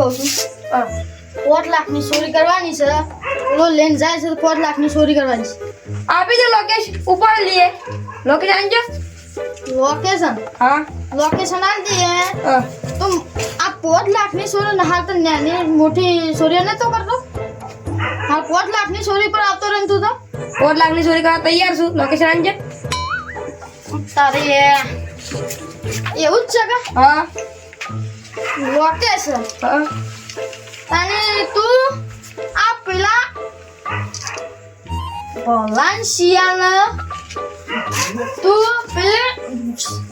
કહું છું? પાંચ લાખની ચોરી કરવાની છે. ઓલો લેન જાય છે તો પાંચ લાખની ચોરી કરવાની છે. આપી દે લોકેશ ઉપર લઈએ. લોકેશ આંજો લોકેશન હા. લોકેશન આપી દઈએ. તો આ પોત લાખની ચોરી નહાર હાલ તો નાની મોટી ચોરીઓ તો કરતો? હા પોત લાખની ચોરી પર આવતો રહે તું તો? દોઢ લાખની ચોરી કરવા તૈયાર છું. લોકેશન આંજો તારે એ એવું જ છે કે? હા. લોકેશન હા? અને તું આ પેલા વલાન્સિયાના તું પેલે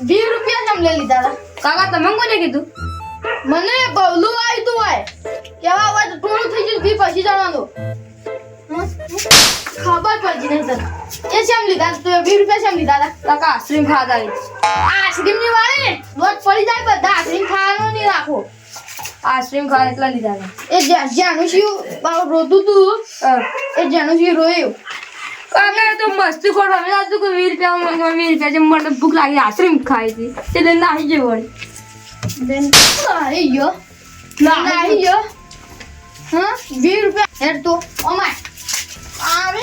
વીસ રૂપિયા જેમ લઈ લીધા કાકા તમે કોને કીધું? મને બબલું આવ્યું તું હોય. કેવા તો ટોળું થઈ ગયું પછી જવાનું? ખબર પડતી નહીં તને એ શેમ લીધા તું વીસ રૂપિયા શેમ લીધા હતા. કાકા આઈસ્ક્રીમ ખાતા આઈસ્ક્રીમની વાળી લોટ પડી જાય બધા. આઈસ્ક્રીમ ખાવાનું નહીં રાખો. આઈસ્ક્રીમ ખાવા એટલા લીધા હતા. એ શિવ બાળ રોતું તું. એ શિવ રોયું. કાકા તો મસ્તી ખોટ હવે કે વીસ રૂપિયા વીસ રૂપિયા છે મને ભૂખ લાગી આઈસ્ક્રીમ ખાઈ હતી. તે લઈને આવી ગઈ વળી. આવી ગયો. નાહી ગયો? હા વીસ રૂપિયા. હેડ તો અમાય આવે?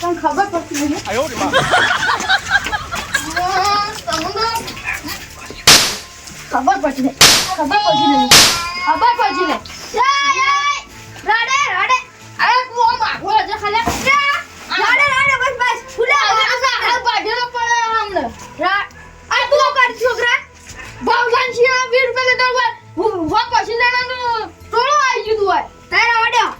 પણ ખબર પડતી નહીં? આયો રે ખબર પડતી નહીં. ખબર પડતી નહીં. ખબર પડતી નહીં. રડે રડે. અરે તું આમ આગો હજે ખાલે. રડે રડે બસ આવી ગયું હોય તારા વડ્યો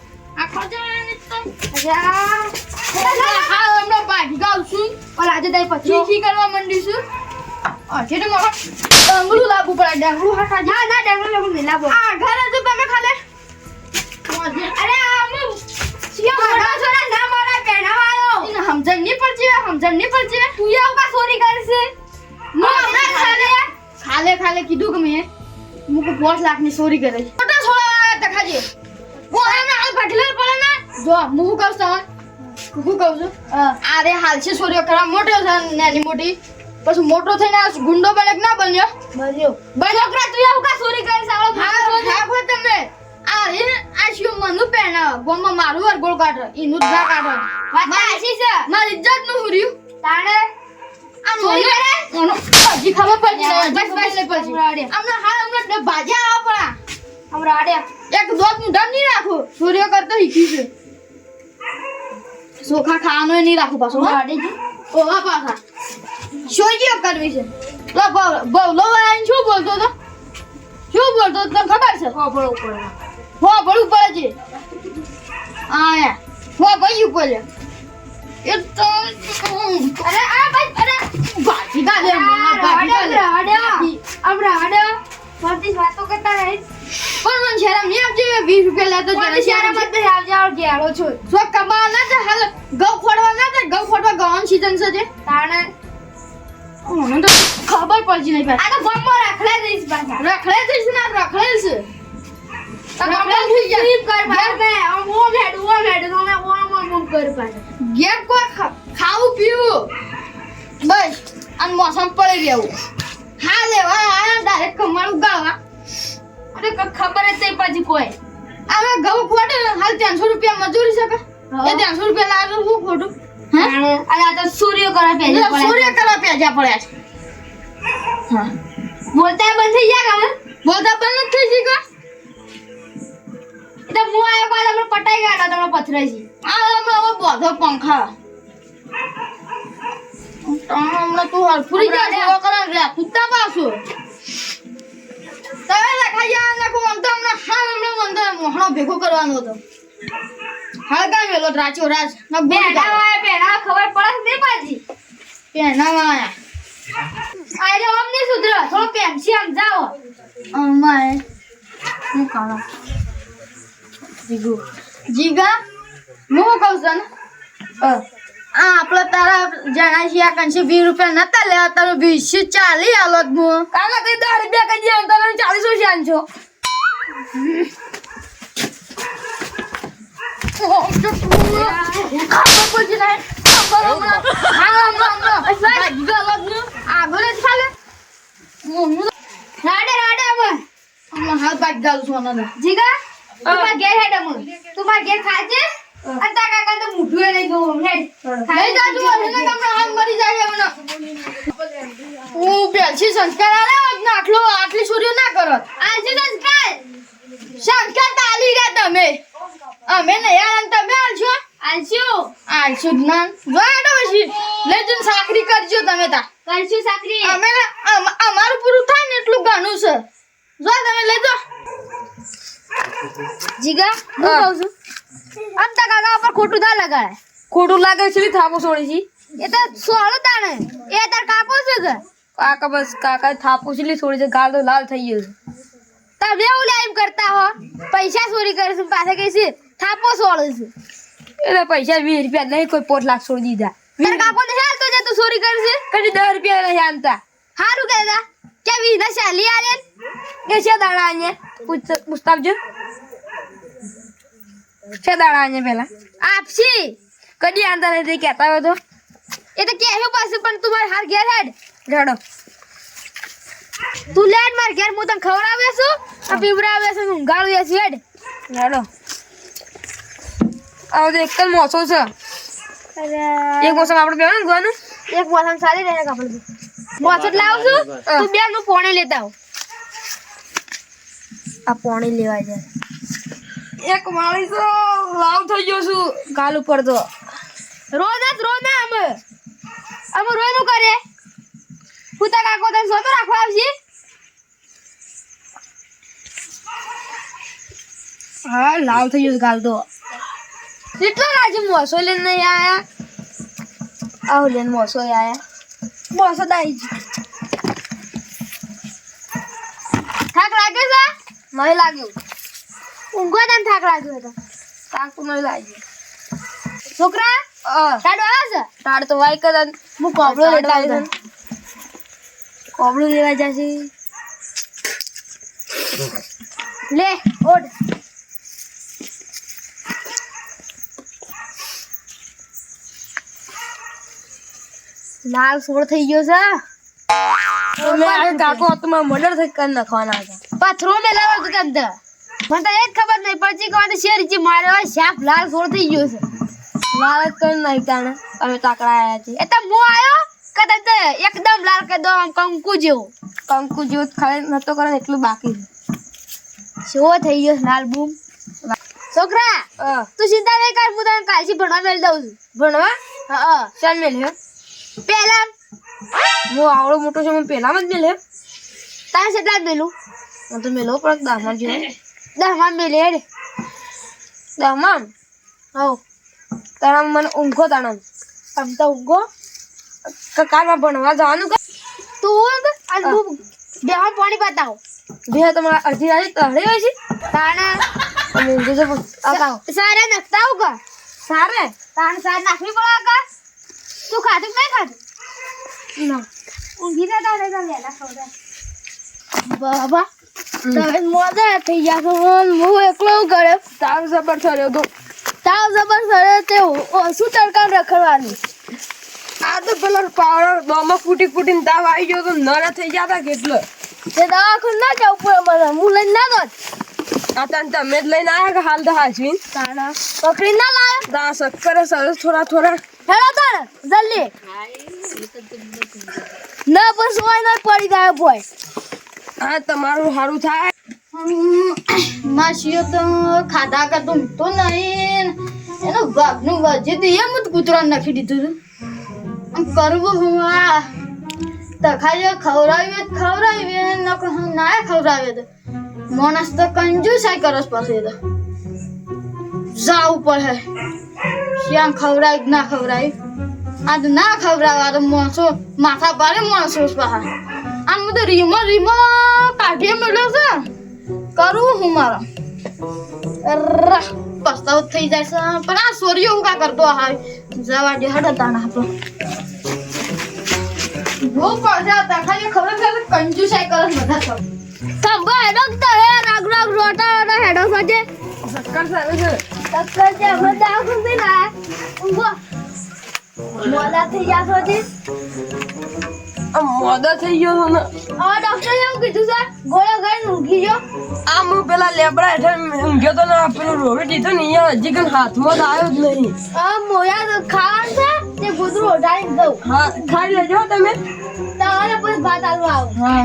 ડંગલું લાવવું પડે ડંગલું હા ના ના ડંગલું લાવવું નહીં લાવો આ ઘર તો તમે અરે આમ સિયા છોરા ના મારા પહેરાવાયો એને સમજણ નહીં પડતી સમજણ નહીં પડતી તું ચોરી કરશે હમણાં ખાલે ખાલે ખાલે. કીધું કે મેં મુક પાંચ લાખની ચોરી કરે છે મોટા છોરા આયા તા ખાજે હું એમને હાલ ભટલે જો હું કહું છું? હું કહું છું? અરે હાલ છે છોરીઓ કરા મોટો છે નાની મોટી. પછી મોટો થઈને આ ગુંડો બને ના બન્યો. બન્યો. બન્યો કરા તું આવું કા ચોરી કરી સાળો હા હા તમે. આ રે આ શિવ મનુ પહેણા ગોમાં મારું વરગોળ કાઢ ઈનું જ ના કાઢ. વાત આશી છે? મારી ઇજ્જતનું હુર્યું તાણે આ કરે? ઓનો પછી ખબર પડી બસ બસ પછી આમના હાલ હમણાં ભાજ્યા આપણા હમણાં આડ્યા. એક દોતનું ડર નહીં રાખું. સૂર્ય કરતો શીખી છે. ચોખા ખાવાનું નહીં રાખો પાછો ઓહા પાછા. શોજીઓ કરવી છે? લો બવ બવલો આઈને શું બોલતો હતો? શું બોલતો હતો તને ખબર છે? હો ભરો ઉપર. હો ભળું પડે છે. આયા હો ભઈ ઉપર એ તો અરે આ ભાઈ આવો ઘેરો છો? જો કમા ના હાલ ગવાનું સીઝન છે તાણે મને તો ખબર પડતી નહીં આ તો ફોનમાં રખડે દઈશ પાછા. રખડે જઈશ ને આ છે. તો તો ખાવું પીવું. બસ. અને મોસમ પડી રહેવું હા લેવા ડાયરેક્ટ કમાડું ગાવા અરે ખબર જ નહીં પછી કોઈ. હવે ઘઉં ખોટે હાલ ત્રણસો રૂપિયા મજૂરી છે કે? એ ત્રણસો રૂપિયા લાવે શું ખોટું? હા? અને આ તો સૂર્ય કરા પેજા સૂર્ય કરવા પેજા પડ્યા છે. હા. બોલતા બંધ થઈ ગયા હવે? બોલતા બંધ નથી થઈ ગઈ એટલે હું આયો બાદ આપણે પટાઈ ગયા હતા તમને પથરાઈ આ હમણાં હવે બોધો પંખા. હમણાં તું હરફુરી જાય સેવા કરે કુત્તા પાછો. તમે જા નાખો મનતો હમણાં હા હમણાં મનતો મોહણો ભેગો કરવાનો હતો. હાલ કાંઈ વેલો રાચો રાજ. ન હોય પહેલા ખબર પડે પાછી? પેનામાં આયા આરે ઓમ નહીં સુધરો થોડો આમ જાઓ. અમાય હું કાળા જીગુ. જીગા હું કહું છું ને આ આપણે તારા જણા છે આ કંશે વીસ રૂપિયા નતા લેવા તારું વીસ ચાલી આલો જ હું. કાલે કઈ દસ રૂપિયા કઈ જાય તમે ચાલીસ રૂપિયા છો. જીગા તું ઘેર હેડ તું ઘેર ખાજે. અને કાકા તો મુઠું એ નહીં હેડ નહીં જાજુ હશે તમને હાલ મરી જાય એમને હું પહેલથી સંસ્કાર આલે હોત ને આટલો આટલી છોરીઓ ના કરો આજે સંસ્કાર. તમે. અમે નહીં આલે તમે આલશો? આલશું. આલશો ના. પછી. લઈ સાકરી કરજો તમે તા. કરશું સાકરી અમે અમારું પૂરું થાય ને એટલું ઘણું છે. જો તમે લઈ જાઓ. જીગા હું. કહું છું? આમ તાર કાકા ઉપર ખોટું ના લગાડે. ખોટું લાગે છે થાપો છોડી છે. એ તો સોળો તાણે. એ તાર કાકો છે કે? કાકા બસ કાકા થાપો છે છોડી છે ગાલ તો લાલ થઈ ગયો છે. તમે એવું લે એમ કરતા હો. પૈસા ચોરી કરે છે પાછા કહે છે. થાપો સોળો છે. એટલે પૈસા વીસ રૂપિયા નહીં કોઈ પોત લાખ છોડી દીધા. તાર કાકો ને હાલ તો જે તું ચોરી કરે છે? કદી દસ રૂપિયા નહીં આનતા હારું કહેતા. કે વીના શાલી આલે કે છે દાડા અહીંયા. પૂછ પૂછતાવજો. છે દાડા અહીંયા પેલા આપશી. કદી આનતા નહીં તે કહેતા હોય તો. એ તો કેહ્યું પાસે પણ તું મારે હાર ઘેર હેડ. રડો. તું લેડ માર ઘેર હું તને ખવડાવે છું આ પીવડાવે છું ઊંઘાડું છું હેડ. રડો. આવો તો એક જ મોસો છે. એક મોસમ આપણે બેવાનું જોવાનું એક મોસમ સારી રહે કપડ. મોસમ લાવું છું તું બે નું પોણે લેતા આવ. આ પાણી લેવા જાય એક માળી તો લાવ થઈ ગયો છું ગાલ ઉપર તો. રોજ જ રોજ ના અમે અમે રોજનું કરે. પૂતા કાકો તને સોતો રાખવા આવશે? હા લાવ થઈ ગયો છે ગાલ તો. કેટલો રાજુ મોસો લઈને નહીં આયા? આવ લેન મોસો આયા. મોસો દાઈ થાક લાગે છે નહીં લાગ્યું ઊંઘવા તને થાક લાગ્યો હતો તાક તો નહીં લાગ્યું છોકરા તાડો આવે છે તાડ તો વાય કદન હું કોબળો લેતા આવ્યો કોબળું લેવા જશે લે ઓઢ લાલ સોળ થઈ ગયો છે. મેં આ કાકો હાથમાં મર્ડર થઈ કરી નાખવાના હતા ને લાવો તો તમ મને તો એ જ ખબર નહીં પછી કહો તો શેર જે મારે હોય શાપ લાલ સોળ થઈ ગયો છે. લાલ કરી નાખી તાણે. અમે તાકડા આયા છીએ. એ તો હું આવ્યો કદાચ તો એકદમ લાલ કરી દો આમ કંકુ જેવો. કંકુ જેવું ખાલી નતો કરે ને એટલું બાકી શો થઈ ગયો લાલ બૂમ? છોકરા તું ચિંતા નહીં કર હું તને કાલથી ભણવા મેળ દઉં છું. ભણવા? હા ચાલ મેલ્યો? પહેલા હું આવડો મોટો છે હું પહેલામાં જ મેલે. તારે કેટલા જ મેલું? હું તો મેલો પણ દામાં જેવો. દસમાં મેલે હેડ. દામાં હવ. તારા મને ઊંઘો તાણમ. આમ તો ઊંઘો. કકારમાં ભણવા જવાનું કે? તું ઊંઘ? અને હું. બેહવા પાણી બતાવો બે તમારા અડધી રાતે તળે હોય છે? તાણા. અને ઊંઘે છે આકાઓ સારા નખતા કર સારે? તાણ સાર નાખવી પડે કર તું ખાધું કે નહીં ખાધું? ના. ઊંઘી જતા રહે તો લેલા ખવડાય બાબા તમે મોજા થઈ ગયા છો. હું એકલો કર્યો તાવ જબર થયો તો. તાવ જબર સરે તે ઓછું તડકા રખડવાનું? આ તો પેલો પાવડર દોમાં ફૂટી ફૂટીને તાવ આવી ગયો તો નરા થઈ ગયા કેટલો. તે દવાખાને ના જવું પડે મને. હું લઈને ના દોત. આ તને તમે જ લઈને આવ્યા કે હાલ તો તાણા. પકડી ના લાયો. તા શક્કર સરસ થોડા થોડા હેલો તાણ જલ્દી. ના બસ હોય ના પડી જાય બોય આ તમારું સારું થાય. માસીઓ તો ખાધા કરતો તો નહીં. એનો ભાગનું વજે તો એમ જ કૂતરા નાખી દીધું આમ કરવું હું આ તખાઈએ ખવડાવીએ ખવડાવીએ હું ના ખવડાવીએ તો. માણસ તો કંજૂસાઈ કરસ પછી તો. જાવું પડે શ્યામ ખવડાય ના ખવડાય આ તો ના ખવડાવે આ તો માણસો માથા પાડે માણસો પાછા આમ તો રીમો રીમો કાઢીએ મળ્યો છે કરું હું મારા પસ્તાવ થઈ જાય છે પણ આ સોરીઓ હું કા કરતો હા જવા દે હડ તાણા આપણો બહુ પડશે આ તખાઈએ ખબર કંજુસાઈ કરે બધા સબ સંભા હેડો તો હે રાગ રાગ રોટા રોટા હેડો સાજે શક્કર સારું છે. ના? મોડા થઈ ગયા છો જી આમ મોડો થઈ ગયો છે ને. હવે ડોક્ટરે એવું કીધું છે ગોળો ખાઈને ઊંઘી જો આમ હું પેલા લેબડા હેઠળ ઊંઘ્યો તો ને પેલું રોવી દીધો ને અહીંયા હજી કઈ હાથમાં તો આવ્યો જ નહીં. આ મોયા ખાવાનું છે તે ગોદરું ઓઢાડીને દઉં હા ખાઈ લેજો તમે. તમારે પછી ભાત આવું. હા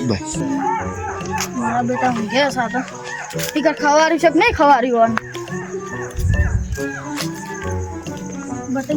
બધા મારા બેટા ઊંઘે છે આ તો. ટિકટ ખવારી છે નહીં ખવારી હોય? બટે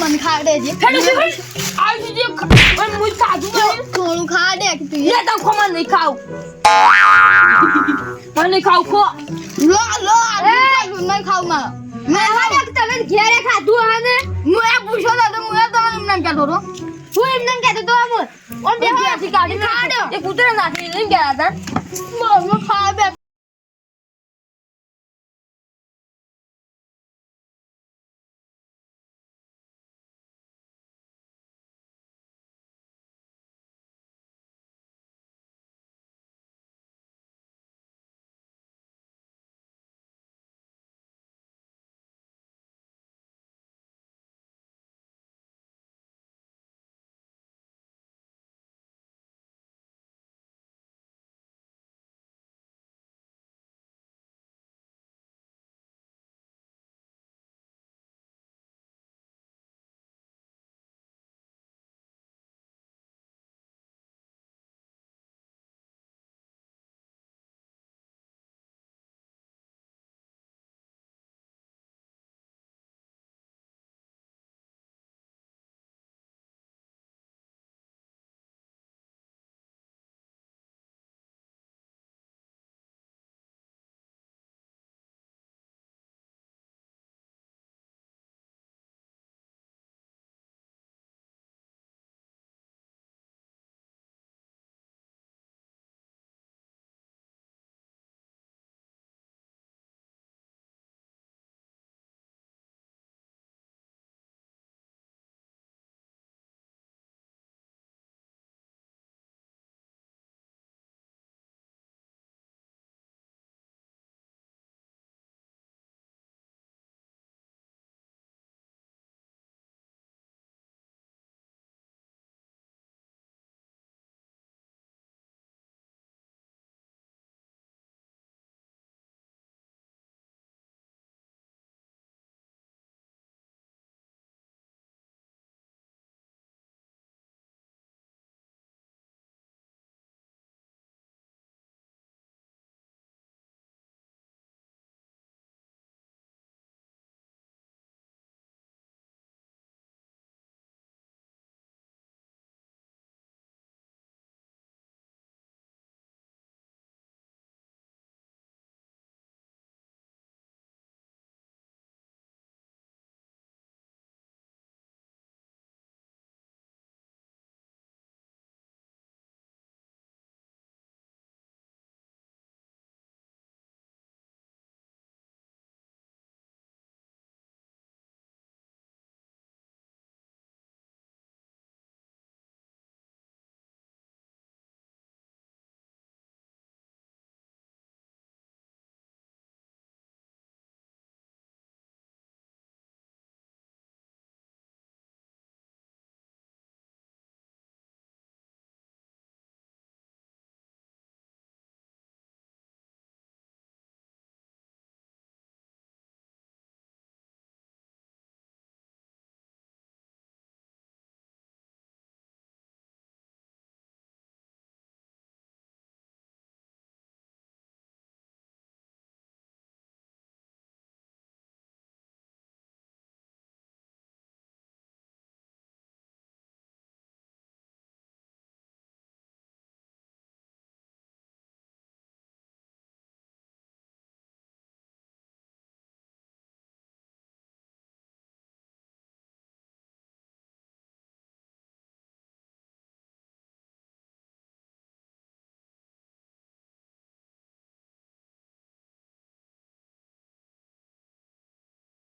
મન ખાડે છે. આવી જે પણ મુઈ ખાધું નહીં થોડું ખાડે કે તું લે તમ ખમણ નહીં ખાવ. મને ખાવ ખો. લો લો આ નહીં ખાવમાં મેં વાડે તમે ઘેરે ખાધું હા ને હું એ પૂછો તો હું એ તો એમ નામ કહેતો હતો. હું એમ નામ કહેતો તો આમ. ઓન બે ત્યાંથી કાઢી નાખ્યો. એ કૂતરા નાખી લઈને ગયા હતા. મમ્મી ખા બે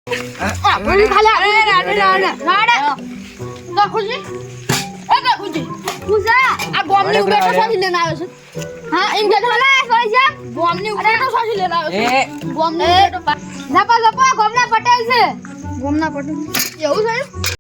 આપણને ખાલી આપણે રાડે રાડે રાડે રાખુજી એ રાખુજી પૂછા આ બોમ્બની ઉપર છે એવું છે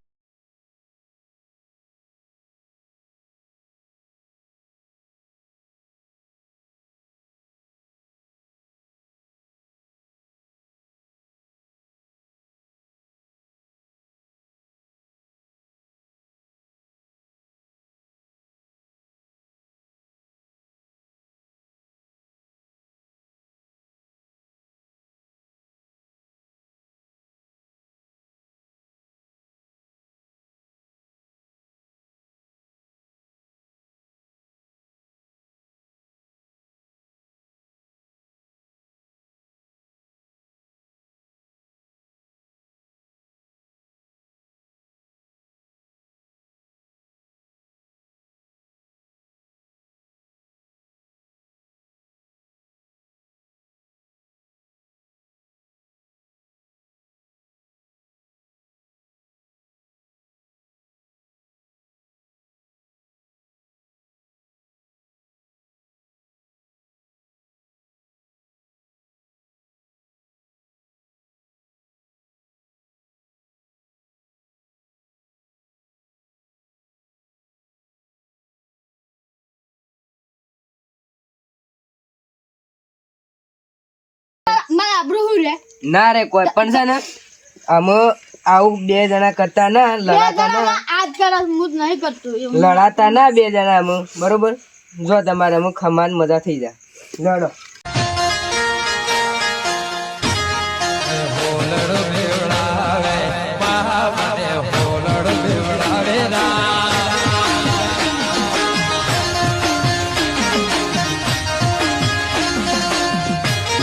ના રે કોઈ પણ છે ને અમે આવું બે જણા કરતા ના લડાતા ના. આજકાલ હું નહીં કરતો લડાતા ના બે જણા અમે બરોબર? જો તમારે અમે ખમાન મજા થઈ જાય. લડો.